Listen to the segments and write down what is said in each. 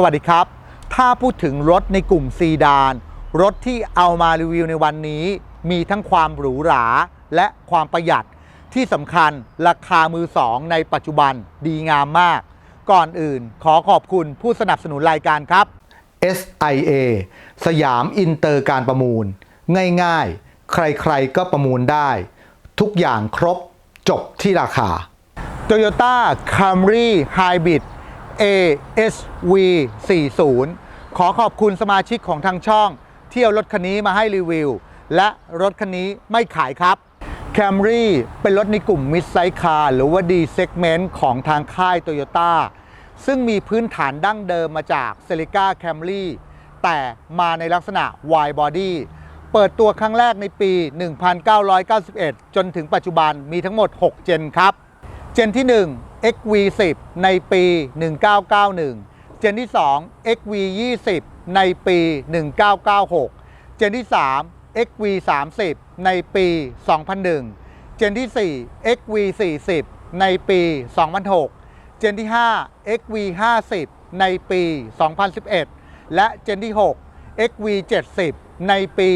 สวัสดีครับ ถ้าพูดถึงรถในกลุ่มซีดาน รถที่เอามารีวิวในวันนี้ มีทั้งความหรูหราและความประหยัด ที่สำคัญราคามือสองในปัจจุบันดีงามมาก ก่อนอื่นขอขอบคุณผู้สนับสนุนรายการครับ SIA สยามอินเตอร์การประมูล ง่ายๆ ใครๆก็ประมูลได้ ทุกอย่างครบจบที่ราคา Toyota Camry Hybrid ASV 40 ขอขอบคุณสมาชิกของทางช่อง เที่เอารถคันนี้มาให้รีวิว และรถคันนี้ไม่ขายครับ Camry เป็นรถในกลุ่ม Mid Size Car หรือว่า D Segment ของทางค่าย Toyota ซึ่งมีพื้นฐานดั้งเดิมมาจาก Celica Camry แต่มาในลักษณะ Wide Body เปิดตัวครั้งแรกในปี 1991 จนถึงปัจจุบันมีทั้งหมด 6 เจนครับ เจนที่ 1 XV10 ในปี 1991 เจนที่ 2 XV20 ในปี 1996 เจนที่ 3 XV30 ในปี 2001 เจนที่ 4 XV40 ในปี 2006 เจนที่ 5 XV50 ในปี 2011 และเจนที่ 6 XV70 ในปี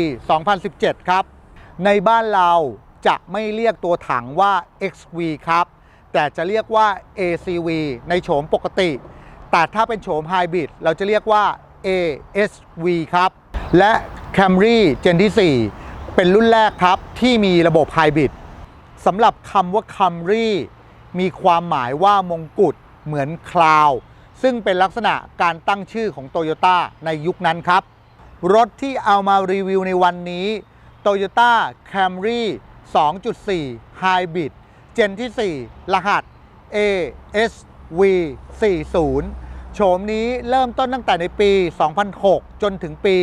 2017 ครับ ในบ้านเราจะไม่เรียกตัวถังว่า XV ครับ แต่จะเรียกว่า ACV ในโฉมปกติ แต่ถ้าเป็นโฉมไฮบริดเราจะเรียกว่า ASV ครับ และ Camry Gen ที่ 4 เป็นรุ่นแรกครับที่มีระบบไฮบริดสำหรับคำว่า Camry มีความหมายว่ามงกุฎเหมือนคลาวซึ่งเป็นลักษณะการตั้งชื่อของ Toyota ในยุคนั้นครับ รถที่เอามารีวิวในวันนี้ Toyota Camry 2.4 Hybrid เจนที่ 4 รหัส ASV 40 โฉมนี้เริ่มต้นตั้งแต่ในปี 2006 จนถึงปี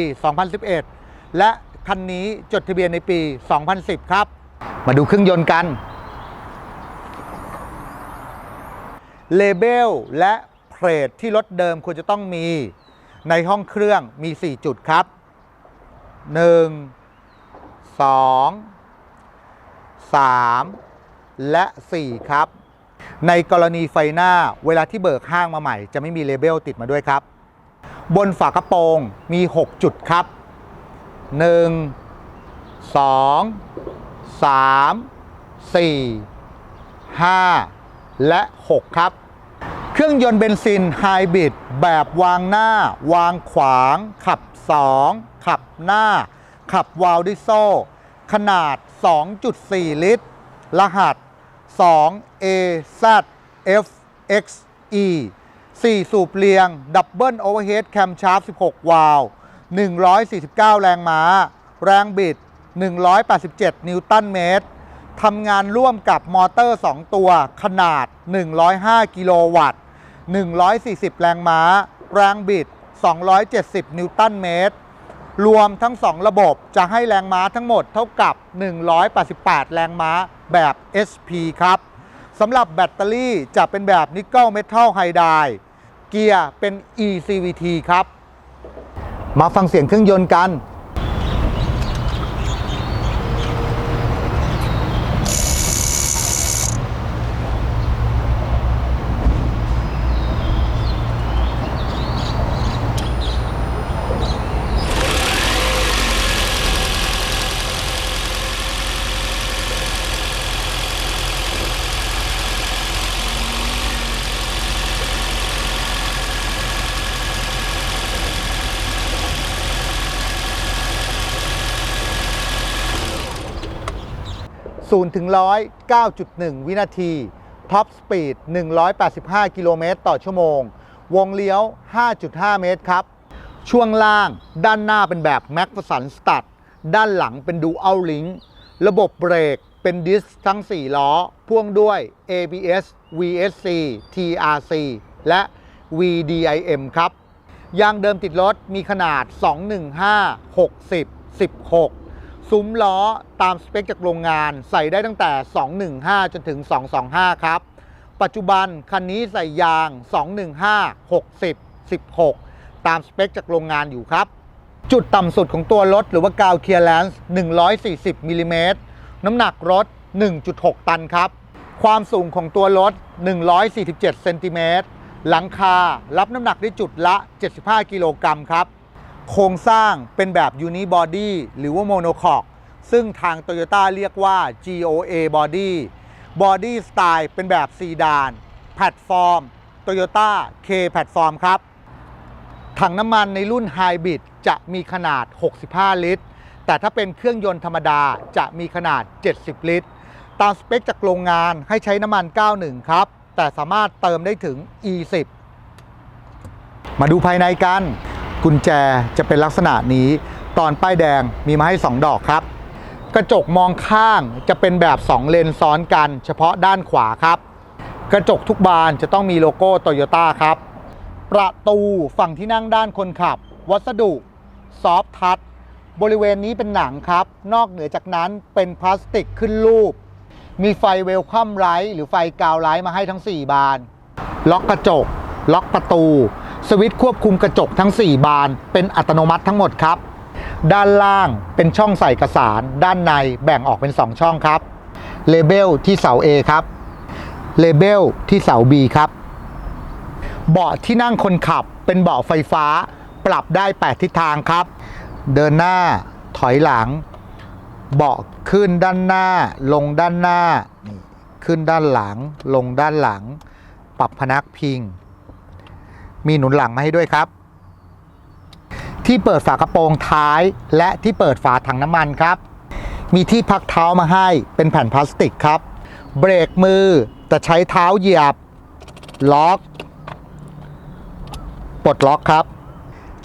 2011 และคันนี้จดทะเบียนในปี 2010 ครับ มาดูเครื่องยนต์กัน เลเบลและเพลทที่รถเดิมควรจะต้องมี ในห้องเครื่องมี 4 จุดครับ 1 2 3 และ 4 ครับ ในกรณีไฟหน้าเวลาที่เบิกห้างมาใหม่ จะไม่มีเลเบลติดมาด้วยครับ บนฝากระโปรงมี 6 จุดครับ 1 2 3 4 5 และ 6 ครับ เครื่องยนต์เบนซินไฮบริดแบบวางหน้า วางขวาง ขับ 2 ขับหน้า ขับวาล์วดิโซ ขนาด 2.4 ลิตร รหัส 2AZFXE 4 สูบเรียง ดับเบิลโอเวอร์เฮดแคมชาร์ป16 วาล์ว149 แรงม้า แรงบิด 187 นิวตันเมตรทำงานร่วมกับมอเตอร์ 2 ตัวขนาด 105 กิโลวัตต์ 140 แรงม้า แรงบิด 270 นิวตันเมตร รวมทั้ง 2 ระบบจะให้แรงม้าทั้งหมดเท่ากับ 188 แรงม้าแบบ SP ครับสำหรับแบตเตอรี่จะเป็นแบบนิกเกิลเมทัลไฮไดร์เกียร์เป็น ECVT ครับ มาฟังเสียงเครื่องยนต์กัน 0ถึง100 9.1 วินาทีท็อปสปีด 185 กิโลเมตรต่อชั่วโมง วงเลี้ยว 5.5 เมตรครับ ช่วงล่างด้านหน้าเป็นแบบแม็กสันสตัดด้านหลังเป็นดูอัลลิงระบบเบรกเป็นดิสทั้ง 4 ล้อ พ่วงด้วย ABS VSC TRC และ VDIM ครับ ยางเดิมติดรถมีขนาด 215 60 16 ซุ้มล้อตามสเปคจากโรงงานใส่ได้ตั้งแต่ 215 จนถึง 225 ครับ ปัจจุบันคันนี้ใส่ยาง 215 60 16 ตามสเปคจากโรงงานอยู่ครับ จุดต่ำสุดของตัวรถหรือว่ากาวเคลียร์แลนซ์140มิลลิเมตรน้ำหนักรถ 1.6 ตันครับ ความสูงของตัวรถ 147เซนติเมตรหลังคารับน้ำหนักได้จุดละ 75 กิโลกรัมครับ โครงสร้างเป็นแบบยูนิบอดี้หรือว่าโมโนคอกซึ่งทาง Toyota เรียกว่า GOA Body บอดี้สไตล์เป็นแบบซีดาน แพลตฟอร์ม Toyota K แพลตฟอร์มครับ ถังน้ำมันในรุ่นไฮบริดจะมีขนาด 65 ลิตร แต่ถ้าเป็นเครื่องยนต์ธรรมดาจะมีขนาด 70 ลิตร ตามสเปคจากโรงงานให้ใช้น้ำมัน 91 ครับ แต่สามารถเติมได้ถึง E10 มาดูภายในกัน กุญแจจะเป็นลักษณะนี้ ตอนป้ายแดงมีมาให้ 2 ดอกครับ กระจกมองข้างจะเป็นแบบ 2 เลนซ้อนกัน เฉพาะด้านขวาครับ กระจกทุกบานจะต้องมีโลโก้โตโยต้าครับ ประตูฝั่งที่นั่งด้านคนขับ วัสดุ ซอฟทัชบริเวณนี้เป็นหนังครับ นอกเหนือจากนั้นเป็นพลาสติกขึ้นรูป มีไฟเวลคัมไลท์หรือไฟกาวไลท์มาให้ทั้ง 4 บาน ล็อกกระจก ล็อกประตู สวิตช์ควบคุมกระจกทั้ง 4 บาน เป็นอัตโนมัติทั้งหมดครับ ด้านล่างเป็นช่องใส่เอกสารด้านในแบ่งออกเป็น 2 ช่องครับ เลเบลที่เสา A ครับ เลเบลที่เสา B ครับ เบาะที่นั่งคนขับเป็นเบาะไฟฟ้า ปรับได้ 8 ทิศทางครับ เดินหน้า ถอยหลัง เบาะขึ้นด้านหน้า ลงด้านหน้านี่ขึ้นด้านหลัง ลงด้านหลัง ปรับพนักพิง มีหนุนหลังมาให้ด้วยครับ ที่เปิดฝากระโปรงท้าย และที่เปิดฝาถังน้ำมันครับ มีที่พักเท้ามาให้เป็นแผ่นพลาสติกครับ เบรกมือแต่ใช้เท้าเหยียบ ล็อกปลดล็อกครับ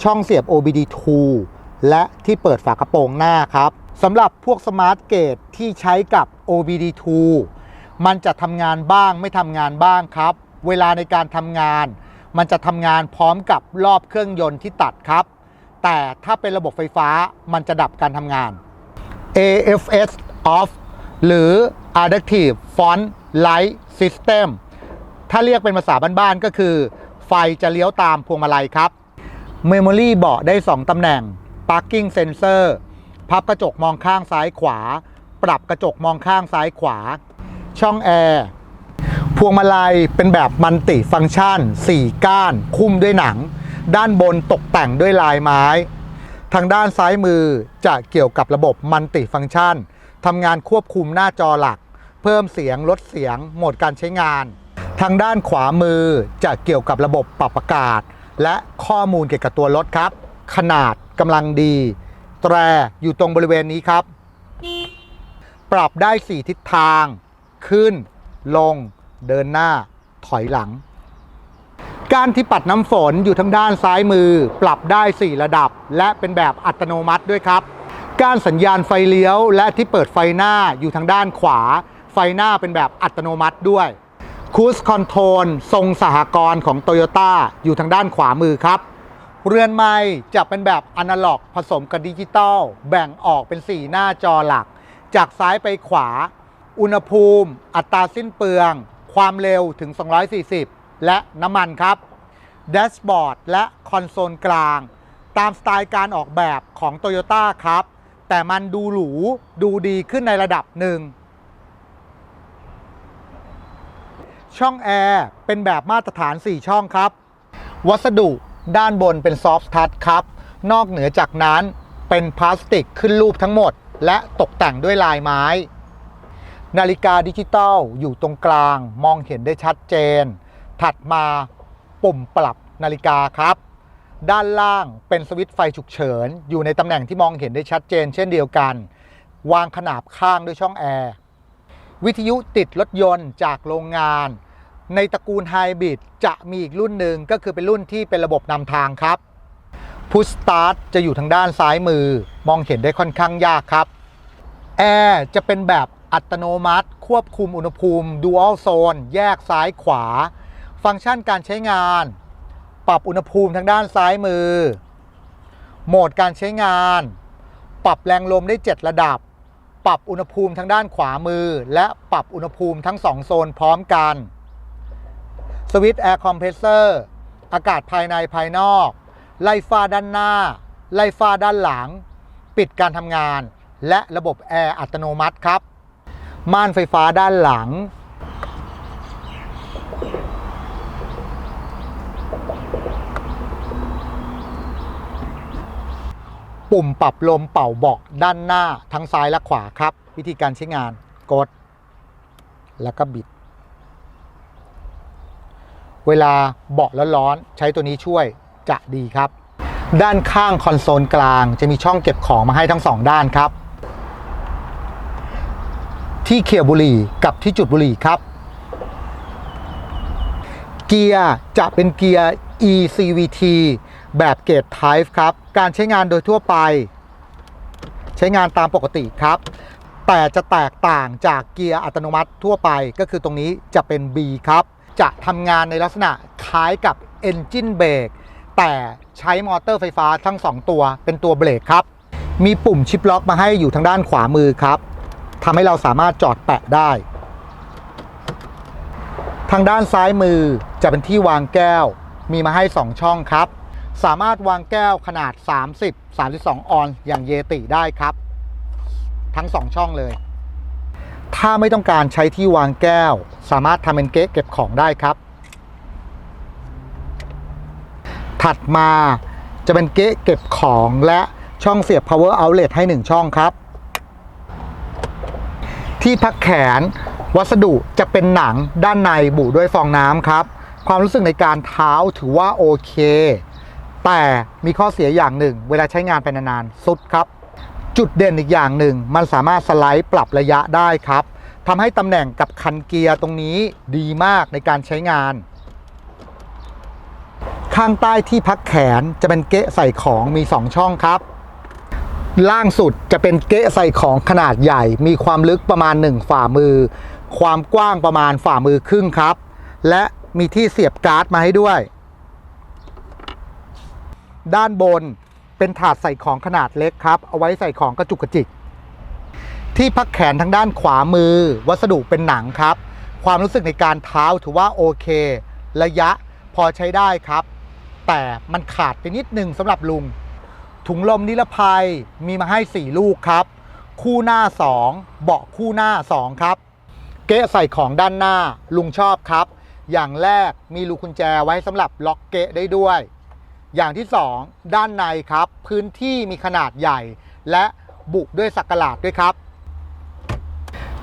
ช่องเสียบ OBD2 และที่เปิดฝากระโปรงหน้าครับสำหรับพวกสมาร์ทเกตที่ใช้กับ OBD2 มันจะทำงานบ้างไม่ทำงานบ้างครับ เวลาในการทำงาน มันจะทำงานพร้อมกับรอบเครื่องยนต์ที่ตัดครับ แต่ถ้าเป็นระบบไฟฟ้ามันจะดับการทำงาน AFS off หรือ Adaptive Font Light System ถ้าเรียกเป็นภาษาบ้านๆก็คือ ไฟจะเลี้ยวตามพวงมาลัยครับ Memory เบาะได้ 2 ตำแหน่ง Parking Sensor พับกระจกมองข้างซ้ายขวา ปรับกระจกมองข้างซ้ายขวา ช่องแอร์ พวงมาลัยเป็นแบบมัลติฟังก์ชัน 4 ก้าน คุ้มด้วยหนัง ด้านบนตกแต่งด้วยลายไม้ ทางด้านซ้ายมือจะเกี่ยวกับระบบมัลติฟังก์ชันทำงานควบคุมหน้าจอหลัก เพิ่มเสียงลดเสียงโหมดการใช้งาน ทางด้านขวามือจะเกี่ยวกับระบบปรับอากาศ และข้อมูลเกี่ยวกับตัวรถครับ ขนาดกำลังดี แตรอยู่ตรงบริเวณนี้ครับ ปรับได้ 4 ทิศทาง ขึ้น ลง เดินหน้าถอยหลัง การที่ปัดน้ำฝนอยู่ทางด้านซ้ายมือ ปรับได้ 4 ระดับ และเป็นแบบอัตโนมัติด้วยครับ การสัญญาณไฟเลี้ยว และที่เปิดไฟหน้าอยู่ทางด้านขวา ไฟหน้าเป็นแบบอัตโนมัติด้วยคูสคอนโทรลทรงสหกรณ์ของโตโยต้าอยู่ทางด้านขวามือครับ เรือนไม้จะเป็นแบบอนาล็อก ผสมกับดิจิตอลแบ่งออกเป็น 4 หน้าจอหลัก จากซ้ายไปขวา อุณหภูมิ อัตราสิ้นเปลือง ความเร็วถึง 240 และน้ำมันครับแดชบอร์ดและคอนโซลกลาง ตามสไตล์การออกแบบของ Toyota ครับ แต่มันดูหรูดูดีขึ้นในระดับหนึ่ง ช่องแอร์เป็นแบบมาตรฐาน 4 ช่องครับ วัสดุด้านบนเป็นซอฟต์ทัชครับ นอกเหนือจากนั้นเป็นพลาสติกขึ้นรูปทั้งหมด และตกแต่งด้วยลายไม้ นาฬิกาดิจิตอลอยู่ตรงกลางมองเห็นได้ชัดเจน ถัดมาปุ่มปรับนาฬิกาครับ ด้านล่างเป็นสวิตช์ไฟฉุกเฉิน อยู่ในตำแหน่งที่มองเห็นได้ชัดเจน เช่นเดียวกัน วางขนาบข้างด้วยช่องแอร์ วิทยุติดรถยนต์จากโรงงาน ในตระกูลไฮบริดจะมีอีกรุ่นหนึ่งก็คือเป็นรุ่นที่เป็นระบบนำทางครับพุชสตาร์ทจะอยู่ทางด้านซ้ายมือ มองเห็นได้ค่อนข้างยากครับแอร์จะเป็นแบบ อัตโนมัติ ควบคุมอุณหภูมิ Dual Zone แยกซ้ายขวา ฟังก์ชันการใช้งาน ปรับอุณหภูมิทางด้านซ้ายมือ โหมดการใช้งาน ปรับแรงลมได้ 7 ระดับ ปรับอุณหภูมิทางด้านขวามือ และปรับอุณหภูมิทั้ง 2 โซนพร้อมกันสวิตช์แอร์คอมเพรสเซอร์อากาศภายในภายนอก ไล่ฟ้าด้านหน้า ไล่ฟ้าด้านหลัง ปิดการทำงาน และระบบแอร์อัตโนมัติครับ ม่านไฟฟ้าด้านหลัง ปุ่มปรับลมเป่าเบาะด้านหน้าทั้งซ้ายและขวาครับ วิธีการใช้งานกด แล้วก็บิด เวลาเบาะร้อนๆใช้ตัวนี้ช่วยจะดีครับ ด้านข้างคอนโซลกลางจะมีช่องเก็บของมาให้ทั้งสองด้านครับ ที่เขียวบุรีกับที่จุดบุรีครับ เกียร์จะเป็นเกียร์ ECVT แบบเกรด Type ครับ การใช้งานโดยทั่วไป ใช้งานตามปกติครับ แต่จะแตกต่างจากเกียร์อัตโนมัติทั่วไปก็คือตรงนี้จะเป็น B ครับ จะทำงานในลักษณะคล้ายกับ Engine Brake แต่ใช้มอเตอร์ไฟฟ้าทั้ง 2 ตัวเป็นตัวเบรกครับ มีปุ่มชิปล็อกมาให้อยู่ทางด้านขวามือครับ ทำให้เราสามารถจอดแปะได้ ทางด้านซ้ายมือจะเป็นที่วางแก้ว มีมาให้ 2 ช่องครับ สามารถวางแก้วขนาด 30 32 ออนอย่างเยติได้ครับ ทั้ง 2 ช่องเลย ถ้าไม่ต้องการใช้ที่วางแก้ว สามารถทำเป็นเก๊ะเก็บของได้ครับ ถัดมาจะเป็นเก๊ะเก็บของและช่องเสียบ power outlet ให้ 1 ช่องครับ ที่พักแขน วัสดุจะเป็นหนังด้านในบุด้วยฟองน้ำครับ ความรู้สึกในการเท้าถือว่าโอเค แต่มีข้อเสียอย่างหนึ่ง เวลาใช้งานไปนานๆสุดครับ จุดเด่นอีกอย่างหนึ่ง มันสามารถสไลด์ปรับระยะได้ครับทำให้ตำแหน่งกับคันเกียร์ตรงนี้ดีมากในการใช้งานข้างใต้ที่พักแขนจะเป็นเกะใส่ของมี 2 ช่องครับ ล่างสุดจะเป็นเกะใส่ของขนาดใหญ่ มีความลึกประมาณ 1 ฝ่ามือ ความกว้างประมาณฝ่ามือครึ่งครับ และมีที่เสียบการ์ดมาให้ด้วย ด้านบนเป็นถาดใส่ของขนาดเล็กครับ เอาไว้ใส่ของกระจุกกระจิก ที่พักแขนทางด้านขวามือ วัสดุเป็นหนังครับ ความรู้สึกในการเท้าถือว่าโอเค ระยะพอใช้ได้ครับ แต่มันขาดไปนิดนึงสำหรับลุง ถุงลมนิรภัยมีมาให้ 4 ลูกครับ คู่หน้า 2 เบาะคู่หน้า 2 ครับ เกะใส่ของด้านหน้าลุงชอบครับ อย่างแรกมีลูกกุญแจไว้สำหรับล็อกเกะได้ด้วย อย่างที่ 2 ด้านในครับ พื้นที่มีขนาดใหญ่ และบุด้วยสักหลาดด้วยครับ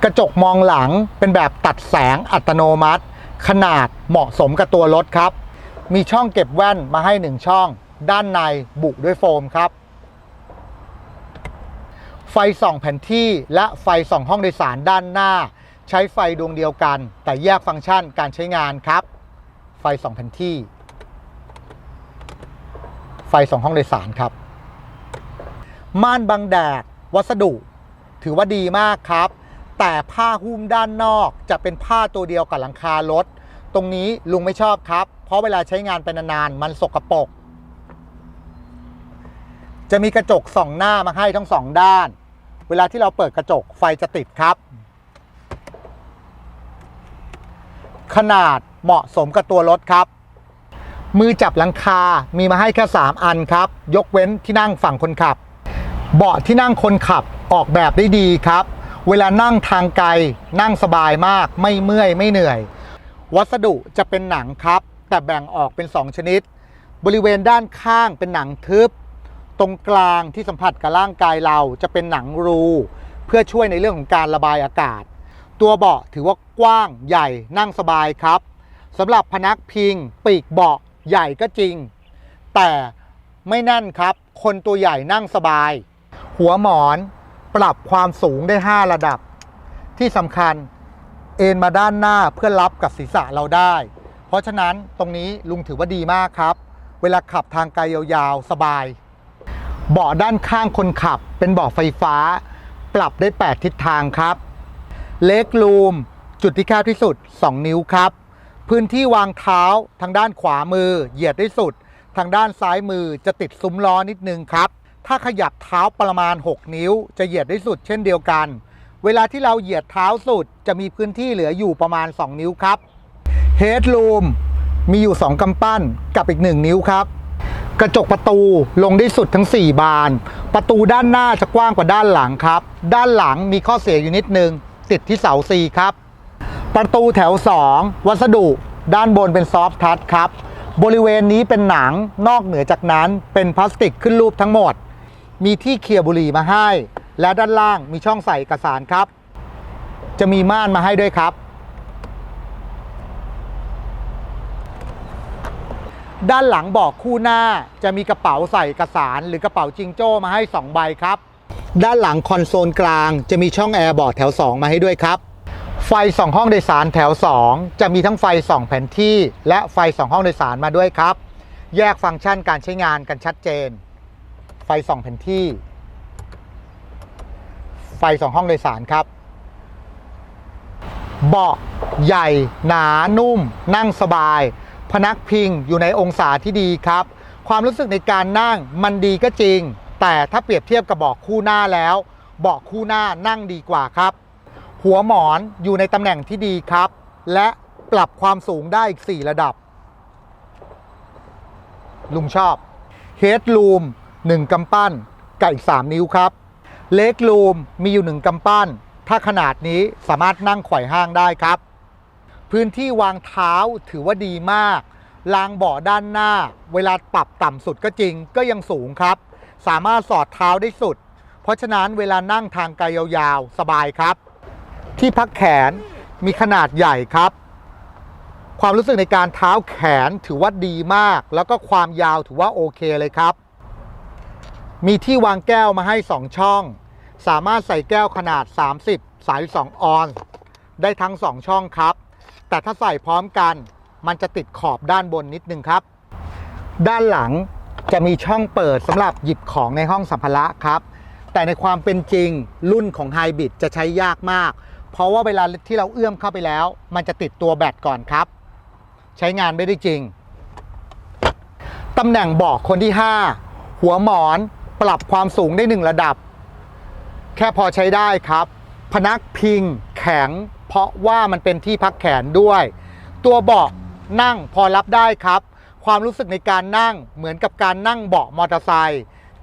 กระจกมองหลังเป็นแบบตัดแสงอัตโนมัติ ขนาดเหมาะสมกับตัวรถครับ มีช่องเก็บแว่นมาให้ 1 ช่อง ด้านในบุด้วยโฟมครับ ไฟส่องแผนที่และไฟส่องห้องโดยสารด้านหน้า ใช้ไฟดวงเดียวกัน แต่แยกฟังก์ชันการใช้งานครับ ไฟส่องแผนที่ ไฟส่องห้องโดยสารครับ ม่านบังแดด วัสดุ ถือว่าดีมากครับ แต่ผ้าหุ้มด้านนอกจะเป็นผ้าตัวเดียวกับหลังคารถตรงนี้ลุงไม่ชอบครับ เพราะเวลาใช้งานไปนานๆ มันสกปรก จะมีกระจกส่องหน้ามาให้ทั้งสองด้าน เวลาที่เราเปิดกระจกไฟจะติดครับ ขนาดเหมาะสมกับตัวรถครับ มือจับหลังคา มีมาให้แค่ 3 อันครับ ยกเว้นที่นั่งฝั่งคนขับ เบาะที่นั่งคนขับออกแบบได้ดีครับ เวลานั่งทางไกล นั่งสบายมาก ไม่เมื่อยไม่เหนื่อย วัสดุจะเป็นหนังครับ แต่แบ่งออกเป็น 2 ชนิด บริเวณด้านข้างเป็นหนังทึบ ตรงกลางที่สัมผัสกับร่างกายเราจะเป็นหนังรู เพื่อช่วยในเรื่องของการระบายอากาศ ตัวเบาะถือว่ากว้างใหญ่นั่งสบายครับสำหรับพนักพิง ปีกเบาะใหญ่ก็จริง แต่ไม่แน่นครับ คนตัวใหญ่นั่งสบาย หัวหมอนปรับความสูงได้ 5 ระดับ ที่สำคัญเอ็นมาด้านหน้าเพื่อรับกับศีรษะเราได้ เพราะฉะนั้นตรงนี้ลุงถือว่าดีมากครับ เวลาขับทางไกลยาวๆ สบาย เบาะด้านข้างคนขับ เป็นเบาะไฟฟ้า ปรับได้ 8 ทิศทางครับ เล็กรูม จุดที่แคบที่สุด 2 นิ้วครับ พื้นที่วางเท้าทางด้านขวามือ เหยียดได้สุด ทางด้านซ้ายมือจะติดซุ้มล้อนิดนึงครับ ถ้าขยับเท้าประมาณ 6 นิ้ว จะเหยียดได้สุดเช่นเดียวกัน เวลาที่เราเหยียดเท้าสุด จะมีพื้นที่เหลืออยู่ประมาณ 2 นิ้วครับเฮดรูมมีอยู่ 2กำปั้นกับอีก 1 นิ้วครับ กระจกประตูลงได้สุดทั้ง 4 บาน ประตูด้านหน้าจะกว้างกว่าด้านหลังครับ ด้านหลังมีข้อเสียอยู่นิดนึง ติดที่เสาซีครับ ประตูแถว 2 วัสดุ ด้านบนเป็นซอฟท์ทัชครับ บริเวณนี้เป็นหนังนอกเหนือจากนั้นเป็นพลาสติกขึ้นรูปทั้งหมด มีที่เคลียร์บุหรี่มาให้ และด้านล่างมีช่องใส่เอกสารครับ จะมีม่านมาให้ด้วยครับ ด้านหลังเบอกคู่หน้าจะมีกระเป๋าใส่เอกสารหรือกระเป๋าจิงโจ้มาให้ 2 ใบครับ ด้านหลังคอนโซลกลางจะมีช่องแอร์บอร์ดแถว 2 มาให้ด้วยครับ ไฟ 2 ห้องโดยสารแถว 2 จะมีทั้งไฟ 2 แผนที่ และไฟ 2 ห้องโดยสารมาด้วยครับ แยกฟังก์ชันการใช้งานกันชัดเจน ไฟ 2 แผนที่ ไฟ 2 ห้องโดยสารครับ เบาะใหญ่ หนานุ่ม นั่งสบาย พนักพิงอยู่ในองศาที่ดีครับ ความรู้สึกในการนั่งมันดีก็จริง แต่ถ้าเปรียบเทียบกับเบาะคู่หน้าแล้ว เบาะคู่หน้านั่งดีกว่าครับ หัวหมอนอยู่ในตำแหน่งที่ดีครับ และปรับความสูงได้อีก 4 ระดับ ลุงชอบเฮดรูม1กำปั้นกับอีก 3 นิ้วครับเล็กรูมมีอยู่ 1กำปั้น ถ้าขนาดนี้สามารถนั่งไขว่ห้างได้ครับ พื้นที่วางเท้าถือว่าดีมากรางเบาะด้านหน้า เวลาปรับต่ำสุดก็จริงก็ยังสูงครับ สามารถสอดเท้าได้สุด เพราะฉะนั้นเวลานั่งทางไกลยาวๆ สบายครับ ที่พักแขนมีขนาดใหญ่ครับ ความรู้สึกในการเท้าแขนถือว่าดีมาก แล้วก็ความยาวถือว่าโอเคเลยครับ มีที่วางแก้วมาให้ 2 ช่อง สามารถใส่แก้วขนาด 30 32 ออน ได้ทั้ง 2 ช่องครับ แต่ถ้าใส่พร้อมกัน มันจะติดขอบด้านบนนิดนึงครับ ด้านหลังจะมีช่องเปิดสำหรับหยิบของในห้องสัมภาระครับ แต่ในความเป็นจริงรุ่นของไฮบริดจะใช้ยากมาก เพราะว่าเวลาที่เราเอื้อมเข้าไปแล้ว มันจะติดตัวแบตก่อนครับ ใช้งานไม่ได้จริงตำแหน่งเบาะคนที่ 5 หัวหมอนปรับความสูงได้ 1 ระดับ แค่พอใช้ได้ครับ พนักพิง แข็ง เพราะว่ามันเป็นที่พักแขนด้วย ตัวเบาะนั่งพอรับได้ครับ ความรู้สึกในการนั่งเหมือนกับการนั่งเบาะมอเตอร์ไซค์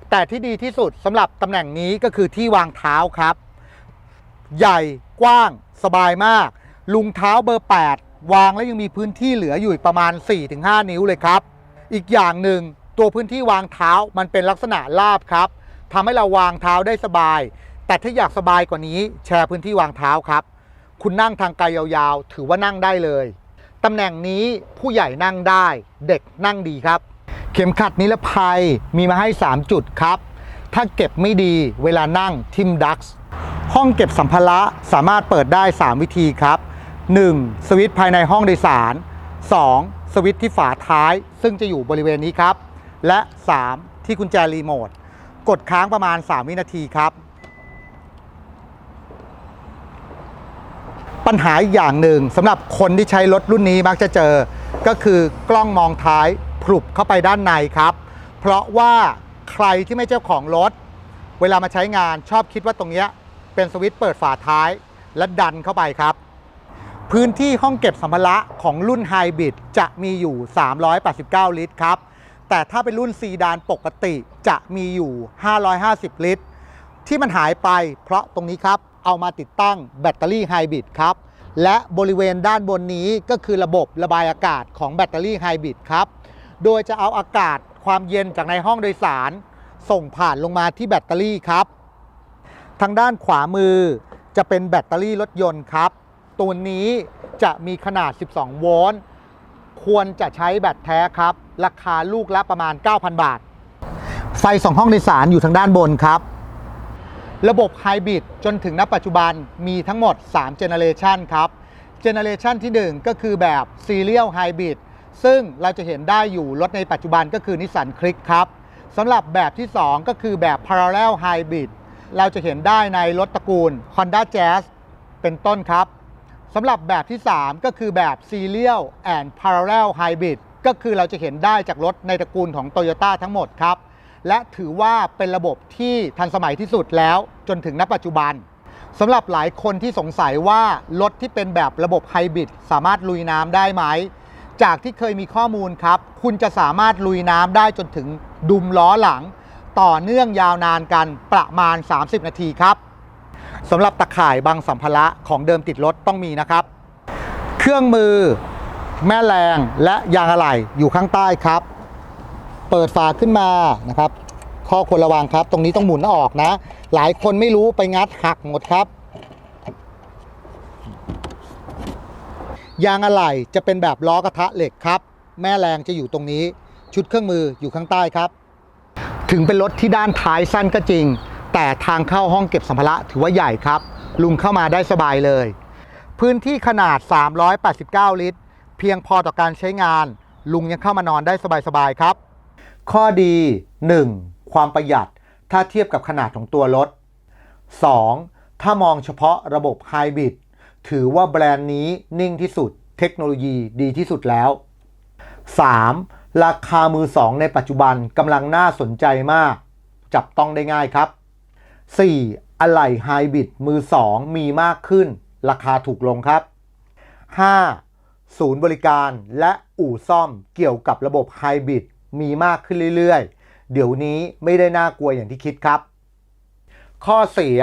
แต่ที่ดีที่สุดสำหรับตำแหน่งนี้ก็คือที่วางเท้าครับ ใหญ่กว้างสบายมาก ลุงเท้าเบอร์ 8 วางแล้วยังมีพื้นที่เหลืออยู่อีกประมาณ 4-5 นิ้วเลยครับ อีกอย่างหนึ่งตัวพื้นที่วางเท้ามันเป็นลักษณะราบครับทำให้เราวางเท้าได้สบาย แต่ถ้าอยากสบายกว่านี้แชร์พื้นที่วางเท้าครับ คุณนั่งทางไกลยาวๆ ถือว่านั่งได้เลยตำแหน่งนี้ผู้ใหญ่นั่งได้เด็กนั่งดีครับ เข็มขัดนิรภัยมีมาให้ 3 จุดครับ ถ้าเก็บไม่ดีเวลานั่งทิมดักส์ห้องเก็บสัมภาระสามารถเปิดได้ 3 วิธีครับ 1. สวิตช์ภายในห้องโดยสาร 2. สวิตช์ที่ฝาท้าย ซึ่งจะอยู่บริเวณนี้ครับ และ 3. ที่กุญแจรีโมทกดค้างประมาณ 3 วินาทีครับ ปัญหาอีกอย่างหนึ่งสำหรับคนที่ใช้รถรุ่นนี้มักจะเจอ ก็คือกล้องมองท้ายผลุบเข้าไปด้านในครับ เพราะว่าใครที่ไม่เจ้าของรถ เวลามาใช้งานชอบคิดว่าตรงนี้เป็นสวิตช์เปิดฝาท้ายและดันเข้าไปครับ พื้นที่ห้องเก็บสัมภาระของรุ่นไฮบริดจะมีอยู่ 389 ลิตรครับ แต่ถ้าเป็นรุ่นซีดานปกติจะมีอยู่ 550 ลิตร ที่มันหายไปเพราะตรงนี้ครับ เอามาติดตั้งแบตเตอรี่ไฮบริดครับ และบริเวณด้านบนนี้ก็คือระบบระบายอากาศของแบตเตอรี่ไฮบริดครับ โดยจะเอาอากาศความเย็นจากในห้องโดยสาร ส่งผ่านลงมาที่แบตเตอรี่ครับ ทางด้านขวามือจะเป็นแบตเตอรี่รถยนต์ครับ ตัวนี้จะมีขนาด 12 โวลต์ ควรจะใช้แบตแท้ครับ ราคาลูกละประมาณ 9,000 บาท ไฟ2ห้องโดยสารอยู่ทางด้านบนครับ ระบบไฮบริดจนถึงณปัจจุบันมีทั้งหมด3เจเนเรชันครับเจเนเรชันที่ 1 ก็คือแบบ Serial Hybrid ซึ่งเราจะเห็นได้อยู่รถในปัจจุบันก็คือนิสสันคลิกครับสำหรับแบบที่ 2 ก็คือแบบ Parallel Hybrid เราจะเห็นได้ในรถตระกูล Honda Jazz เป็นต้นครับสำหรับแบบที่ 3 ก็คือแบบ Serial and Parallel Hybrid ก็คือเราจะเห็นได้จากรถในตระกูลของ Toyota ทั้งหมดครับ และถือว่าเป็นระบบที่ทันสมัยที่สุดแล้วจนถึงณปัจจุบันสำหรับหลายคนที่สงสัยว่ารถที่เป็นแบบระบบไฮบริดสามารถลุยน้ำได้ไหม จากที่เคยมีข้อมูลครับ คุณจะสามารถลุยน้ำได้จนถึงดุมล้อหลัง ต่อเนื่องยาวนานกันประมาณ 30 นาทีครับสำหรับตะข่ายบางสัมภาระของเดิมติดรถต้องมีนะครับ เครื่องมือ แม่แรงและยางอะไหล่อยู่ข้างใต้ครับ เปิดฝาขึ้นมานะครับข้อควรระวังครับ ตรงนี้ต้องหมุนออกนะ หลายคนไม่รู้ไปงัดหักหมดครับ ยางอะไหล่จะเป็นแบบล้อกระทะเหล็กครับ แม่แรงจะอยู่ตรงนี้ ชุดเครื่องมืออยู่ข้างใต้ครับ ถึงเป็นรถที่ด้านท้ายสั้นก็จริง แต่ทางเข้าห้องเก็บสัมภาระถือว่าใหญ่ครับ ลุงเข้ามาได้สบายเลย พื้นที่ขนาด 389 ลิตร เพียงพอต่อการใช้งาน ลุงยังเข้ามานอนได้สบายๆครับ ข้อดี 1. ความประหยัดถ้าเทียบกับขนาดของตัวรถ 2. ถ้ามองเฉพาะระบบไฮบริดถือว่าแบรนด์นี้นิ่งที่สุด เทคโนโลยีดีที่สุดแล้ว 3. ราคามือสองในปัจจุบันกำลังน่าสนใจมาก จับต้องได้ง่ายครับ 4. อะไหล่ไฮบริดมือสองมีมากขึ้น ราคาถูกลงครับ 5. ศูนย์บริการและอู่ซ่อมเกี่ยวกับระบบไฮบริด มีมากขึ้นเรื่อยๆ เดี๋ยวนี้ไม่ได้น่ากลัวอย่างที่คิดครับ ข้อเสีย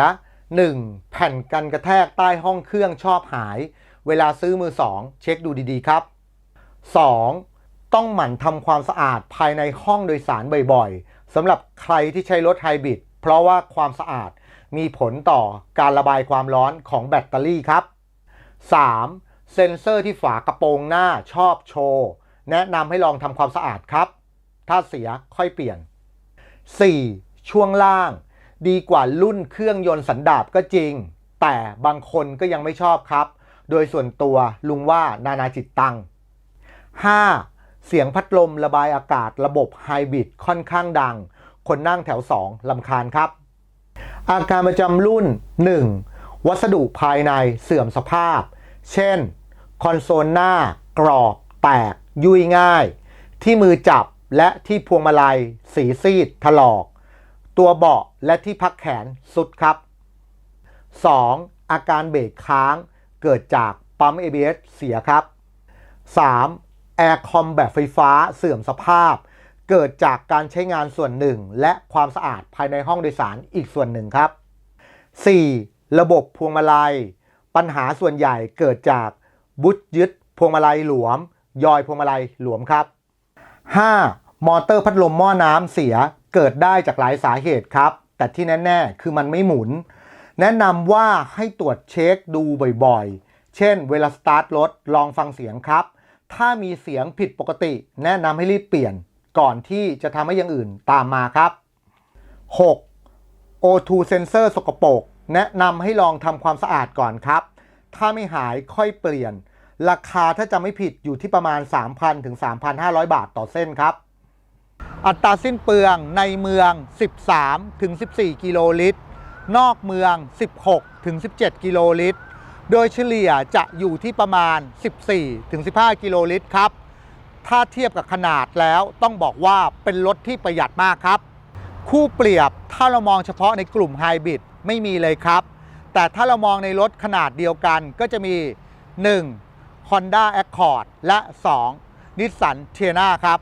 1. แผ่นกันกระแทกใต้ห้องเครื่องชอบหาย เวลาซื้อมือสองเช็คดูดีๆครับ 2. ต้องหมั่นทำความสะอาดภายในห้องโดยสารบ่อยๆสำหรับใครที่ใช้รถไฮบริดเพราะว่าความสะอาดมีผลต่อการระบายความร้อนของแบตเตอรี่ครับ 3. เซ็นเซอร์ที่ฝากระโปรงหน้าชอบโชว์ แนะนำให้ลองทำความสะอาดครับ ถ้าเสียค่อยเปลี่ยน 4. ช่วงล่าง ดีกว่ารุ่นเครื่องยนต์สันดาปก็จริง แต่บางคนก็ยังไม่ชอบครับ โดยส่วนตัวลุงว่านานาจิตตัง 5. เสียงพัดลมระบายอากาศระบบไฮบริดค่อนข้างดัง คนนั่งแถว 2ลำคาญครับ อาการประจำรุ่น 1. วัสดุภายในเสื่อมสภาพ เช่น คอนโซลหน้ากรอบ แตก ยุ่ยง่าย ที่มือจับ และที่พวงมาลัย สีซีดถลอก ตัวเบาะและที่พักแขนสุดครับ 2. อาการเบรกค้างเกิดจากปั๊ม ABS เสียครับ 3. แอร์คอมแบบไฟฟ้าเสื่อมสภาพ เกิดจากการใช้งานส่วนหนึ่ง และความสะอาดภายในห้องโดยสารอีกส่วนหนึ่งครับ 4. ระบบพวงมาลัย ปัญหาส่วนใหญ่เกิดจากบุตยึดพวงมาลัยหลวม ยอยพวงมาลัยหลวมครับ 5. มอเตอร์พัดลมหม้อน้ำเสียเกิดได้จากหลายสาเหตุครับ แต่ที่แน่ ๆ คือมันไม่หมุน แนะนำว่าให้ตรวจเช็คดูบ่อยๆ เช่น เวลาสตาร์ทรถลองฟังเสียงครับ ถ้ามีเสียงผิดปกติ แนะนำให้รีบเปลี่ยน ก่อนที่จะทำให้อย่างอื่นตามมาครับ 6. O2 sensor สกปรกแนะนำให้ลองทำความสะอาดก่อนครับ ถ้าไม่หายค่อยเปลี่ยน ราคาถ้าจะไม่ผิดอยู่ที่ประมาณ 3,000 ถึง 3,500 บาทต่อเส้นครับ อัตราสิ้นเปลืองในเมือง 13 ถึง 14 กิโลลิตร นอกเมือง 16 ถึง 17 กิโลลิตร โดยเฉลี่ยจะอยู่ที่ประมาณ 14 ถึง 15 กิโลลิตรครับ ถ้าเทียบกับขนาดแล้วต้องบอกว่าเป็นรถที่ประหยัดมากครับ คู่เปรียบถ้าเรามองเฉพาะในกลุ่มไฮบริดไม่มีเลยครับ แต่ถ้าเรามองในรถขนาดเดียวกันก็จะมี 1. Honda Accord และ 2. Nissan t i a n a ครับ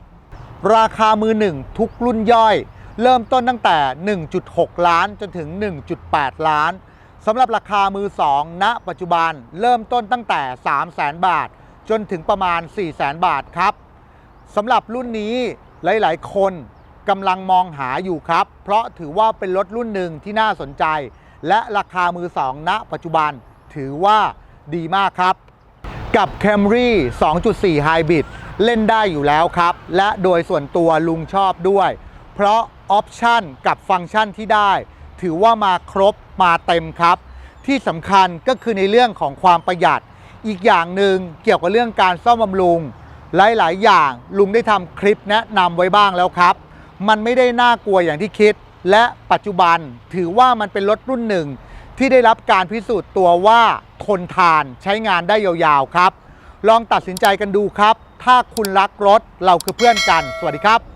ราคามือหนึ่งทุกรุ่นย่อย เริ่มต้นตั้งแต่ 1.6 ล้านจนถึง 1.8 ล้านสำหรับราคามือ2ณปัจจุบันเริ่มต้นตั้งแต่ 3 0 0 0 0 0 บาท จนถึงประมาณ 4 0 0 0 0 0 บาทครับสำหรับรุ่นนี้หลาย ๆ คนกำลังมองหาอยู่ครับ เพราะถือว่าเป็นรถรุ่นหนึ่งที่น่าสนใจ และราคามือ2ณปัจจุบันถือว่าดีมากครับ กับ Camry 2.4 Hybrid เล่นได้อยู่แล้วครับ และโดยส่วนตัวลุงชอบด้วย เพราะออปชันกับฟังก์ชันที่ได้ ถือว่ามาครบมาเต็มครับ ที่สำคัญก็คือในเรื่องของความประหยัด อีกอย่างหนึ่งเกี่ยวกับเรื่องการซ่อมบำรุง หลาย ๆ อย่างลุงได้ทำคลิปแนะนำไว้บ้างแล้วครับ มันไม่ได้น่ากลัวอย่างที่คิด และปัจจุบันถือว่ามันเป็นรถรุ่นหนึ่งที่ได้รับการพิสูจน์ตัวว่า ทนทานใช้งานได้ยาวๆครับ ลองตัดสินใจกันดูครับ ถ้าคุณรักรถเราคือเพื่อนกัน สวัสดีครับ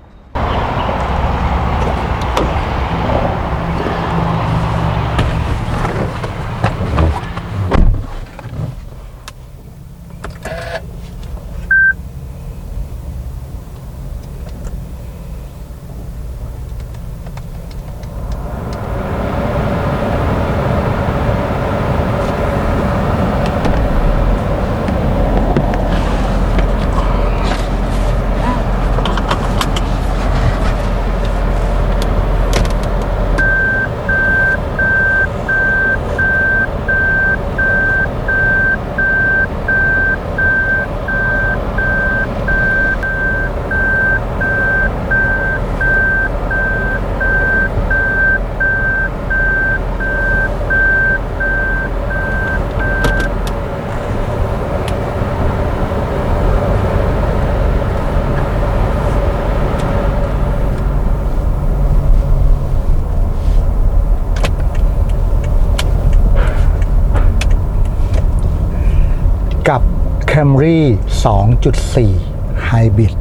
Camry 2.4 Hybrid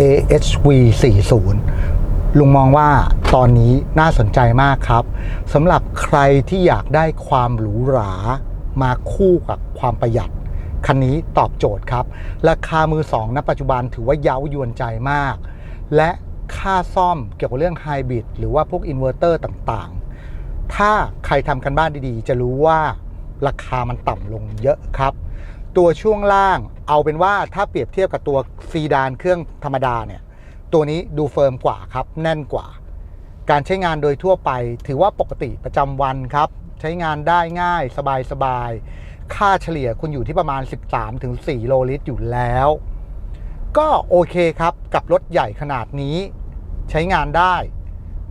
AHV 40ลุงมองว่าตอนนี้น่าสนใจมากครับสำหรับใครที่อยากได้ความหรูหรามาคู่กับความประหยัดคันนี้ตอบโจทย์ครับ ราคามือสองณปัจจุบันถือว่าเย้ายวนใจมาก และค่าซ่อมเกี่ยวกับเรื่องไฮบริดหรือว่าพวกอินเวอร์เตอร์ต่างๆ ถ้าใครทำกันบ้านดีๆ จะรู้ว่าราคามันต่ำลงเยอะครับ ตัวช่วงล่างเอาเป็นว่าถ้าเปรียบเทียบกับตัวซีดานเครื่องธรรมดาเนี่ยตัวนี้ดูเฟิร์มกว่าครับ แน่นกว่า การใช้งานโดยทั่วไป ถือว่าปกติประจำวันครับ ใช้งานได้ง่ายสบายๆค่าเฉลี่ยคุณอยู่ที่ประมาณ 13-4โลลิตรอยู่แล้ว ก็โอเคครับกับรถใหญ่ขนาดนี้ ใช้งานได้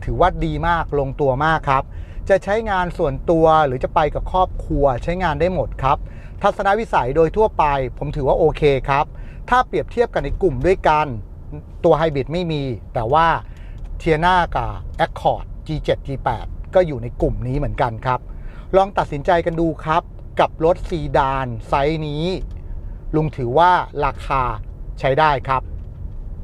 ถือว่าดีมากลงตัวมากครับ จะใช้งานส่วนตัวหรือจะไปกับครอบครัวใช้งานได้หมดครับ ทัศนวิสัยโดยทั่วไป ผมถือว่าโอเคครับ ถ้าเปรียบเทียบกันในกลุ่มด้วยกัน ตัวไฮบริดไม่มี แต่ว่าเทียนากับ Accord G7 G8 ก็อยู่ในกลุ่มนี้เหมือนกันครับ ลองตัดสินใจกันดูครับ กับรถซีดานไซส์นี้ ลุงถือว่าราคาใช้ได้ครับ